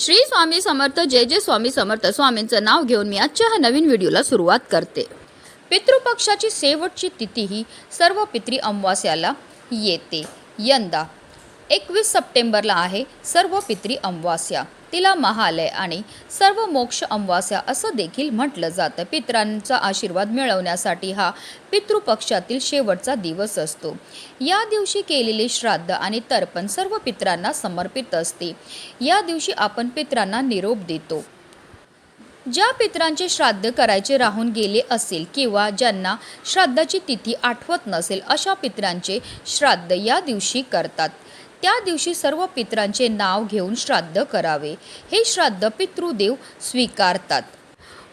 श्री स्वामी समर्थ जय जय स्वामी समर्थ. स्वामींचं नाव घेऊन मी आजच्या ह्या नवीन व्हिडिओला सुरुवात करते. पितृपक्षाची शेवटची तिथी ही सर्व पितृ अमावास्याला येते. यंदा एकवीस सप्टेंबरला आहे सर्व पितृ अमावास्या. तिला महालय आणि सर्व मोक्ष अमवास्या असं देखील म्हटलं जातं. पितरांचा आशीर्वाद मिळवण्यासाठी हा पितृपक्षातील शेवटचा दिवस असतो. या दिवशी केलेले श्राद्ध आणि तर्पण सर्व पितरांना समर्पित असते. या दिवशी आपण पितरांना निरोप देतो. ज्या पित्रांचे श्राद्ध करायचे राहून गेले असेल किंवा ज्यांना श्राद्धाची तिथी आठवत नसेल अशा पितरांचे श्राद्ध या दिवशी करतात. त्या दिवशी सर्व पितरांचे नाव घेऊन श्राद्ध करावे. हे श्राद्ध पितृदेव स्वीकारतात.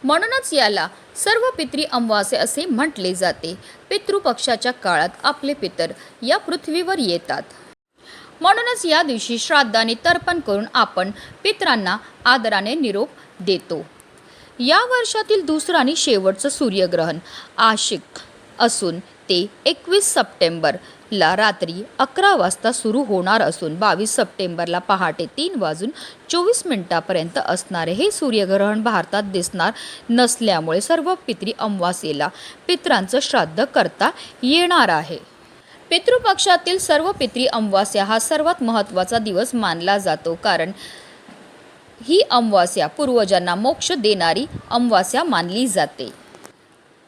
म्हणूनच याला सर्व पितृ अमावास्या असे म्हटले जाते. पितृपक्षाच्या काळात आपले पितर या पृथ्वीवर येतात. म्हणूनच या दिवशी श्राद्धाने तर्पण करून आपण पितरांना आदराने निरोप देतो. या वर्षातील दुसरं आणि शेवटचं सूर्यग्रहण आशिक असून ते एकवीस सप्टेंबरला रात्री अकरा वाजता सुरू होणार असून बावीस सप्टेंबरला पहाटे तीन वाजून चोवीस मिनिटापर्यंत असणारे हे सूर्यग्रहण भारतात दिसणार नसल्यामुळे सर्व पितरी अमावास्येला पितरांचं श्राद्ध करता येणार आहे. पितृपक्षातील सर्व पितरी अमावास्या हा सर्वात महत्त्वाचा दिवस मानला जातो कारण ही अमावास्या पूर्वजांना मोक्ष देणारी अमावास्या मानली जाते.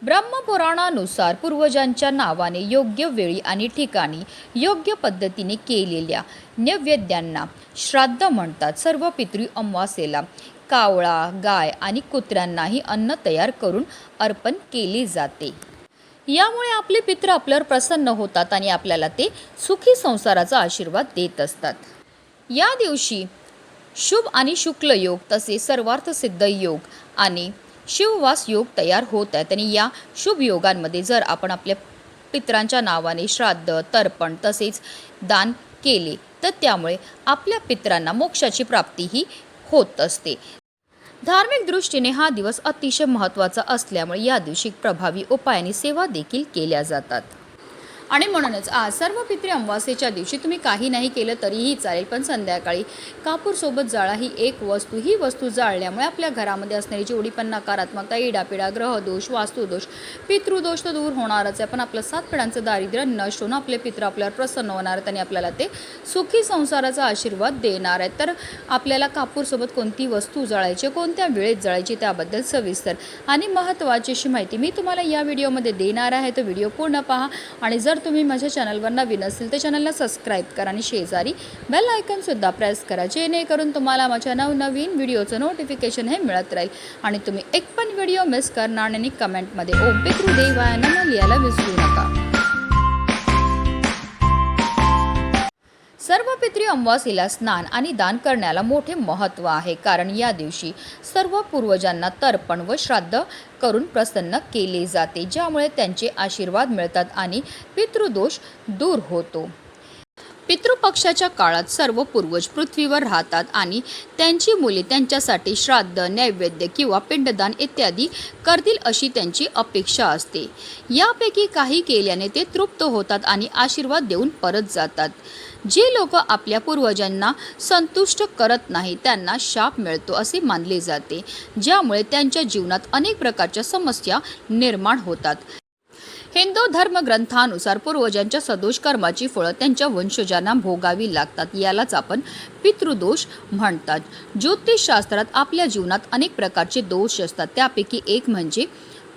ब्रह्मपुराणानुसार पूर्वजांच्या नावाने योग्य वेळी आणि ठिकाणी योग्य पद्धतीने केलेल्या नैवेद्यांना श्राद्ध म्हणतात. सर्व पितृ अमावासेला कावळा गाय आणि कुत्र्यांनाही अन्न तयार करून अर्पण केले जाते. यामुळे आपले पित्र आपल्यावर प्रसन्न होतात आणि आपल्याला ते सुखी संसाराचा आशीर्वाद देत असतात. या दिवशी शुभ आणि शुक्ल योग तसेच सर्वार्थ सिद्ध योग आणि शिववास योग तयार होत आहेत आणि या शुभ योगांमध्ये जर आपण आपल्या पित्रांच्या नावाने श्राद्ध तर्पण तसेच दान केले तर त्यामुळे आपल्या पित्रांना मोक्षाची प्राप्तीही होत असते. धार्मिक दृष्टीने हा दिवस अतिशय महत्त्वाचा असल्यामुळे या दिवशी प्रभावी उपायाने सेवा देखील केल्या जातात. आणि म्हणूनच आज सर्व पितृ अमावास्येच्या दिवशी तुम्ही काही नाही केलं तरीही चालेल पण संध्याकाळी कापूरसोबत जाळा ही एक वस्तू. ही वस्तू जाळल्यामुळे आपल्या घरामध्ये असणारी जेवढी पण नकारात्मकता इडापिडा ग्रहदोष वास्तुदोष पितृदोष तर दूर होणारच आहे पण आपलं सात पिढ्यांचं दारिद्र्य नष्ट होऊन आपले पित्र आपल्यावर प्रसन्न होणार आहेत आणि आपल्याला ते सुखी संसाराचा आशीर्वाद देणार आहेत. तर आपल्याला कापूरसोबत कोणती वस्तू जळायची कोणत्या वेळेत जळायची त्याबद्दल सविस्तर आणि महत्त्वाची अशी माहिती मी तुम्हाला या व्हिडिओमध्ये देणार आहे. तर व्हिडिओ पूर्ण पहा आणि जर जर तुम्ही माझ्या चॅनलवर नवीन असेल तर चॅनलला सबस्क्राईब करा आणि शेजारी बेल आयकनसुद्धा प्रेस करा जेणेकरून तुम्हाला माझ्या नवनवीन व्हिडिओचं नोटिफिकेशन हे मिळत राहील. आणि तुम्ही एक पण व्हिडिओ मिस करणार आणि कमेंटमध्ये ओम पितृदेवाय नमः लिहायला विसरू नका. सर्व पितृ अमावासीला स्नान आणि दान करण्याला मोठे महत्त्व आहे. कारण या दिवशी सर्व पूर्वजांना तर्पण व श्राद्ध करून प्रसन्न केले जाते ज्यामुळे त्यांचे आशीर्वाद मिळतात आणि पितृदोष दूर होतो. पितृपक्षाच्या काळात सर्व पूर्वज पृथ्वीवर राहतात आणि त्यांची मुले त्यांच्यासाठी श्राद्ध नैवेद्य किंवा पिंडदान इत्यादी करतील अशी त्यांची अपेक्षा असते. यापैकी काही केल्याने ते तृप्त होतात आणि आशीर्वाद देऊन परत जातात. जे लोक आपल्या पूर्वजांना संतुष्ट करत नाही त्यांना शाप मिळतो असे मानले जाते ज्यामुळे त्यांच्या जीवनात अनेक प्रकारच्या समस्या निर्माण होतात. हिंदू धर्मग्रंथानुसार पूर्वजांच्या सदोष कर्माची फळं त्यांच्या वंशजांना भोगावी लागतात यालाच आपण पितृदोष म्हणतात. ज्योतिषशास्त्रात आपल्या जीवनात अनेक प्रकारचे दोष असतात. त्यापैकी एक म्हणजे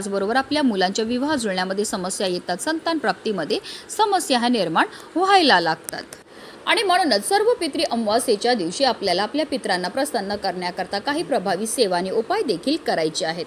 त्याचबरोबर आपल्या मुलांच्या विवाह जुळण्यामध्ये समस्या येतात. संतान प्राप्तीमध्ये समस्या ह्या निर्माण व्हायला लागतात. आणि म्हणूनच सर्व पितृ अमावास्येच्या दिवशी आपल्याला आपल्या पित्रांना प्रसन्न करण्याकरता काही प्रभावी सेवा आणि उपाय देखील करायचे आहेत.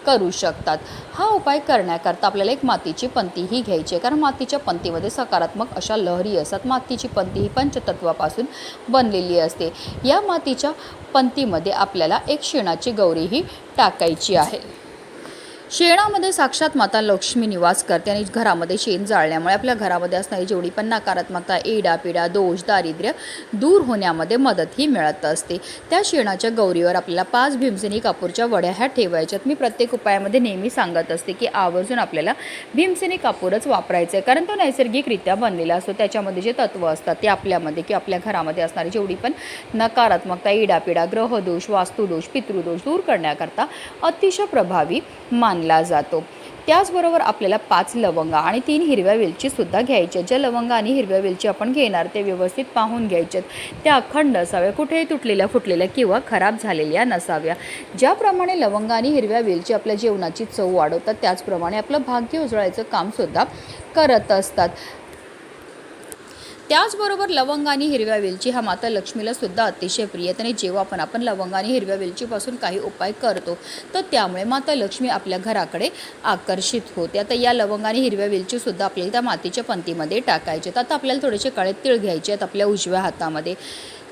करू शकतात. हा उपाय करण्याकरता आपल्याला एक मातीची पंती ही घ्यायची आहे. कारण मातीच्या पंतीमध्ये सकारात्मक अशा लहरी असतात. मातीची पंती ही पंचतत्वापासून बनलेली असते. या मातीच्या पंतीमध्ये आपल्याला एक शेणाची गौरीही टाकायची आहे. शेणामध्ये साक्षात माता लक्ष्मी निवास करते आणि घरामध्ये शेण जाळल्यामुळे आपल्या घरामध्ये असणारी जेवढी पण नकारात्मकता एडापिडा दोष दारिद्र्य दूर होण्यामध्ये मदत ही मिळत असते. त्या शेणाच्या गौरीवर आपल्याला पाच भीमसेनी कापूरच्या वड्या ह्या ठेवायच्यात. मी प्रत्येक उपायामध्ये नेहमी सांगत असते की आवर्जून आपल्याला भीमसेनी कापूरच वापरायचं आहे. कारण तो नैसर्गिकरित्या बनलेला असतो. त्याच्यामध्ये जे तत्त्व असतात ते आपल्यामध्ये किंवा आपल्या घरामध्ये असणारी जेवढी पण नकारात्मकता इडापिडा ग्रहदोष वास्तुदोष पितृदोष दूर करण्याकरता अतिशय प्रभावी मान मानला जातो. त्याचबरोबर आपल्याला पाच लवंगा आणि तीन हिरव्या वेलची सुद्धा घ्यायच्या ज्या लवंगा आणि हिरव्या वेलची आपण घेणार ते व्यवस्थित पाहून घ्यायच्यात त्या अखंड असाव्या कुठेही तुटलेल्या फुटलेल्या किंवा खराब झालेल्या नसाव्या. ज्याप्रमाणे लवंगा आणि हिरव्या वेलची आपल्या जेवणाची चव वाढवतात त्याचप्रमाणे आपलं भाग्य उजळायचं कामसुद्धा करत असतात. त्याचबरोबर लवंग आणि हिरव्या वेलची हा माता लक्ष्मीला सुद्धा अतिशय प्रिय त्याने आणि जेव्हा पण आपण लवंग आणि हिरव्या वेलचीपासून काही उपाय करतो तर त्यामुळे माता लक्ष्मी आपल्या घराकडे आकर्षित होते. आता या लवंग आणि हिरव्या वेलची सुद्धा आपल्याला त्या मातीच्या पंतीमध्ये टाकायचे आहेत. आता आपल्याला थोडेसे काळे तीळ घ्यायचे आहेत आपल्या उजव्या हातामध्ये.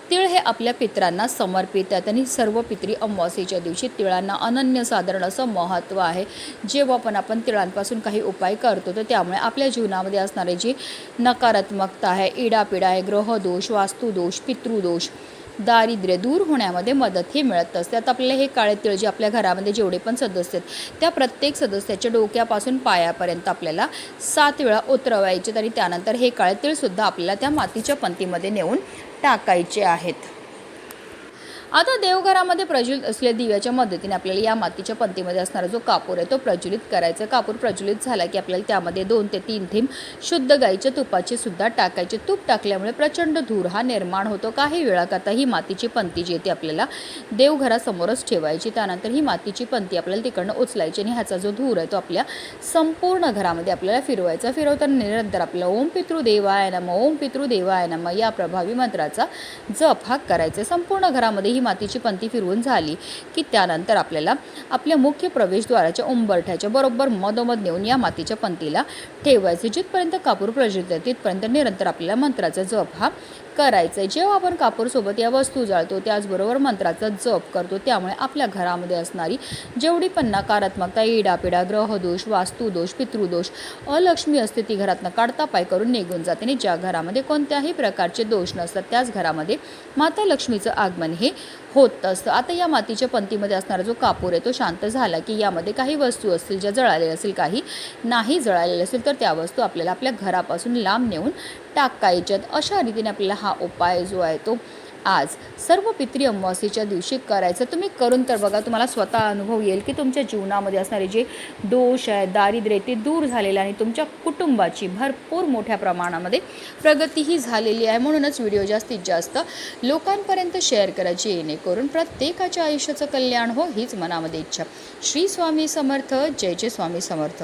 तिळ हे आपल्या पित्रांना समर्पित आहेत आणि सर्व पित्री अमावास्येच्या दिवशी तिळांना अनन्यसाधारण असं महत्त्व आहे. जेव्हा पण आपण तिळांपासून काही उपाय करतो तर त्यामुळे आपल्या जीवनामध्ये असणारे जी नकारात्मकता आहे इडापिडा आहे ग्रहदोष वास्तुदोष पितृदोष दारिद्र्य दूर होण्यामध्ये मदत ही मिळत असते. आता आपल्याला हे काळे तिळ जे आपल्या घरामध्ये जेवढे पण सदस्य आहेत त्या प्रत्येक सदस्याच्या डोक्यापासून पायापर्यंत आपल्याला सात वेळा उतरवायचे आणि त्यानंतर हे काळे तिळसुद्धा आपल्याला त्या मातीच्या पंतीमध्ये नेऊन टाकायचे आहेत. आता देवघरामध्ये प्रज्वलित असलेल्या दिव्याच्या मदतीने आपल्याला या मातीच्या पंतीमध्ये असणारा जो कापूर आहे तो प्रज्वलित करायचा. कापूर प्रज्वलित झाला की आपल्याला त्यामध्ये दोन ते तीन थेंब शुद्ध गाईच्या तुपाचे सुद्धा टाकायचे. तूप टाकल्यामुळे प्रचंड धूर हा निर्माण होतो. काही वेळाकरता ही मातीची पंती जी आहे ती आपल्याला देवघरासमोरच ठेवायची. त्यानंतर ही मातीची पंती आपल्याला तिकडनं उचलायची आणि ह्याचा जो धूर आहे तो आपल्या संपूर्ण घरामध्ये आपल्याला फिरवायचा. फिरवताना निरंतर आपल्याला ओम पितृदेवाय नम ओम पितृदेवाय नम या प्रभावी मंत्राचा जप हा करायचा. संपूर्ण घरामध्ये ही मातीची पंती फिरवून झाली की त्यानंतर आपल्याला आपल्या मुख्य प्रवेशद्वाराच्या उंबरठ्याच्या बरोबर मधोमध नेऊन या मातीच्या पंतीला ठेवायचे. जिथपर्यंत कापूर प्रज्वलित तिथपर्यंत निरंतर आपल्याला मंत्राचा जप हा करायचा आहे. जेव्हा आपण कापूरसोबत या वस्तू जाळतो त्याचबरोबर मंत्राचा जप करतो त्यामुळे आपल्या घरामध्ये असणारी जेवढी पण नकारात्मकता इडापिडा ग्रहदोष वास्तुदोष पितृदोष अलक्ष्मी असते ती घरातनं काढता पाय करून निघून जाते. आणि ज्या घरामध्ये कोणत्याही प्रकारचे दोष नसतात त्याच घरामध्ये माता लक्ष्मीचं आगमन हे होत असतं. आता या मातीच्या पंतीमध्ये असणारा जो कापूर आहे तो शांत झाला की यामध्ये काही वस्तू असतील ज्या जळालेल्या असतील काही नाही जळालेल्या असतील तर त्या वस्तू आपल्याला आपल्या घरापासून लांब नेऊन टाकायच्यात. अशा रीतीने आपल्याला हा उपाय जो आहे तो आज सर्व पितरी अमावास्येच्या दिवशी करायचं. तुम्ही करून तर बघा तुम्हाला स्वतः अनुभव येईल की तुमच्या जीवनामध्ये असणारे जे दोष आहे दारिद्र्य ते दूर झालेलं आणि तुमच्या कुटुंबाची भरपूर मोठ्या प्रमाणामध्ये प्रगतीही झालेली आहे. म्हणूनच व्हिडिओ जास्तीत जास्त लोकांपर्यंत शेअर करायची येणेकरून प्रत्येकाच्या आयुष्याचं कल्याण हो हीच मनामध्ये इच्छा. श्री स्वामी समर्थ जय जय स्वामी समर्थ.